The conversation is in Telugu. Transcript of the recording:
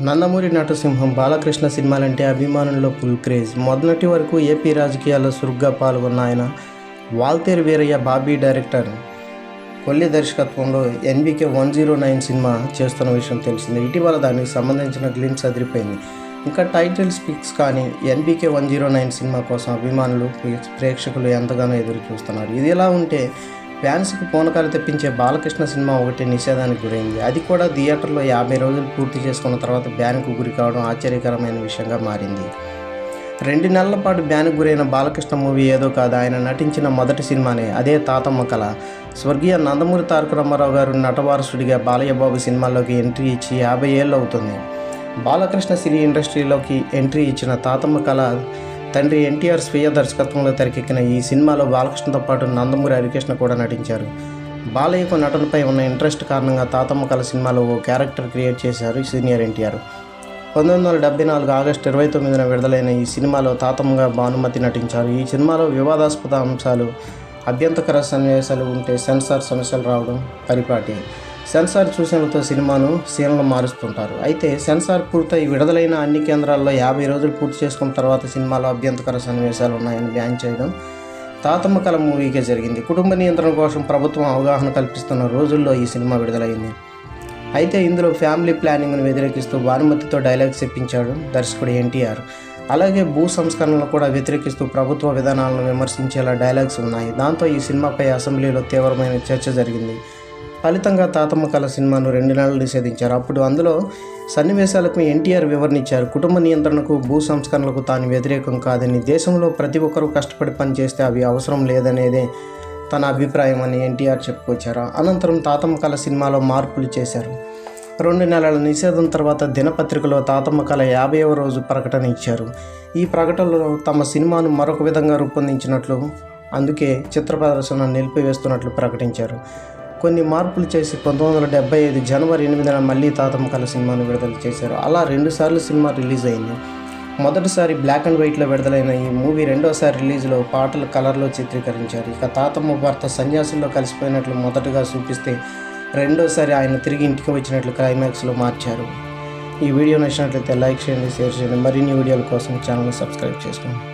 నందమూరి నటసింహం బాలకృష్ణ సినిమాలంటే అభిమానుల్లో ఫుల్ క్రేజ్. మొదటి వరకు ఏపీ రాజకీయాల్లో చురుగ్గా పాల్గొన్న ఆయన వాల్తేర్ వీరయ్య బాబీ డైరెక్టర్. కొల్లి దర్శకత్వంలో NBK one zero nine cinema చేస్తున్న విషయం తెలిసింది. ఇటీవల దానికి సంబంధించిన గ్లిమ్స్ అదిరిపోయింది. ఇంకా టైటిల్ స్పిక్స్ కానీ NBK one zero nine cinema కోసం అభిమానులు ప్రేక్షకులు ఎంతగానో ఎదురు చూస్తున్నారు ఇది ఎలా ఉంటే ఫ్యాన్స్కి పూనకాలు తెప్పించే బాలకృష్ణ సినిమా ఒకటి నిషేధానికి గురైంది. అది కూడా థియేటర్లో యాభై రోజులు పూర్తి చేసుకున్న తర్వాత బ్యాన్కు గురి కావడం ఆశ్చర్యకరమైన విషయంగా మారింది. రెండు నెలల పాటు బ్యాన్కు గురైన బాలకృష్ణ మూవీ ఏదో కాదు. ఆయన నటించిన మొదటి సినిమానే అదే తాతమ్మ కళ. స్వర్గీయ నందమూరి తారక రామారావు గారు నటవారసుడిగా బాలయ్యబాబు సినిమాల్లోకి ఎంట్రీ ఇచ్చి యాభై ఏళ్ళు అవుతుంది. బాలకృష్ణ సినీ ఇండస్ట్రీలోకి ఎంట్రీ ఇచ్చిన తాతమ్మ కళ తండ్రి ఎన్టీఆర్ స్వీయ దర్శకత్వంలో తెరకెక్కిన ఈ సినిమాలో బాలకృష్ణతో పాటు నందమూరి హరికృష్ణ కూడా నటించారు. బాలయ్యకు నటనపై ఉన్న ఇంట్రెస్ట్ కారణంగా తాతమ్మ కళ సినిమాలో ఓ క్యారెక్టర్ క్రియేట్ చేశారు సీనియర్ ఎన్టీఆర్. పంతొమ్మిది వందల డెబ్బై నాలుగు ఆగస్టు ఇరవై తొమ్మిదిన విడుదలైన ఈ సినిమాలో తాతమ్మగా భానుమతి నటించారు. ఈ సినిమాలో వివాదాస్పద అంశాలు అభ్యంతకర సన్నివేశాలు ఉంటే సెన్సార్ సమస్యలు రావడం పరిపాటి. సెన్సార్ సూచనలతో సినిమాను సీన్లు మారుస్తుంటారు. అయితే సెన్సార్ పూర్తయి విడుదలైన అన్ని కేంద్రాల్లో యాభై రోజులు పూర్తి చేసుకున్న తర్వాత సినిమాలో అభ్యంతకర సన్నివేశాలు ఉన్నాయని బ్యాన్ చేయడం తాతమ్మ కళ మూవీకే జరిగింది. కుటుంబ నియంత్రణ కోసం ప్రభుత్వం అవగాహన కల్పిస్తున్న రోజుల్లో ఈ సినిమా విడుదలైంది. అయితే ఇందులో ఫ్యామిలీ ప్లానింగ్ను వ్యతిరేకిస్తూ భానుమతితో డైలాగ్స్ చెప్పించాడు దర్శకుడు ఎన్టీఆర్. అలాగే భూ సంస్కరణలు కూడా వ్యతిరేకిస్తూ ప్రభుత్వ విధానాలను విమర్శించేలా డైలాగ్స్ ఉన్నాయి. దాంతో ఈ సినిమాపై అసెంబ్లీలో తీవ్రమైన చర్చ జరిగింది. ఫలితంగా తాతమ్మ కళ సినిమాను రెండు నెలలు నిషేధించారు. అప్పుడు అందులో సన్నివేశాలకు ఎన్టీఆర్ వివరణించారు కుటుంబ నియంత్రణకు భూ సంస్కరణలకు తాను వ్యతిరేకం కాదని దేశంలో ప్రతి ఒక్కరూ కష్టపడి పనిచేస్తే అవి అవసరం లేదనేదే తన అభిప్రాయం అని ఎన్టీఆర్ చెప్పుకొచ్చారు. అనంతరం తాతమ్మ కళ సినిమాలో మార్పులు చేశారు. రెండు నెలల నిషేధం తర్వాత దినపత్రికలో తాతమ్మ కళ యాభైవ రోజు ప్రకటన ఇచ్చారు. ఈ ప్రకటనలో తమ సినిమాను మరొక విధంగా రూపొందించినట్లు అందుకే చిత్ర ప్రదర్శన నిలిపివేస్తున్నట్లు ప్రకటించారు. కొన్ని మార్పులు చేసి పంతొమ్మిది వందల డెబ్బై ఐదు జనవరి ఎనిమిదిన మళ్ళీ తాతమ్మ కళ సినిమాను విడుదల చేశారు. అలా రెండుసార్లు సినిమా రిలీజ్ అయింది. మొదటిసారి బ్లాక్ అండ్ వైట్లో విడుదలైన ఈ మూవీ రెండోసారి రిలీజ్లో పాటలు కలర్లో చిత్రీకరించారు. ఇక తాతమ్మ భర్త సన్యాసుల్లో కలిసిపోయినట్లు మొదటగా చూపిస్తే రెండోసారి ఆయన తిరిగి ఇంటికి వచ్చినట్లు క్లైమాక్స్లో మార్చారు. ఈ వీడియో నచ్చినట్లయితే లైక్ చేయండి షేర్ చేయండి. మరిన్ని వీడియోల కోసం ఛానల్ సబ్స్క్రైబ్ చేసుకోండి.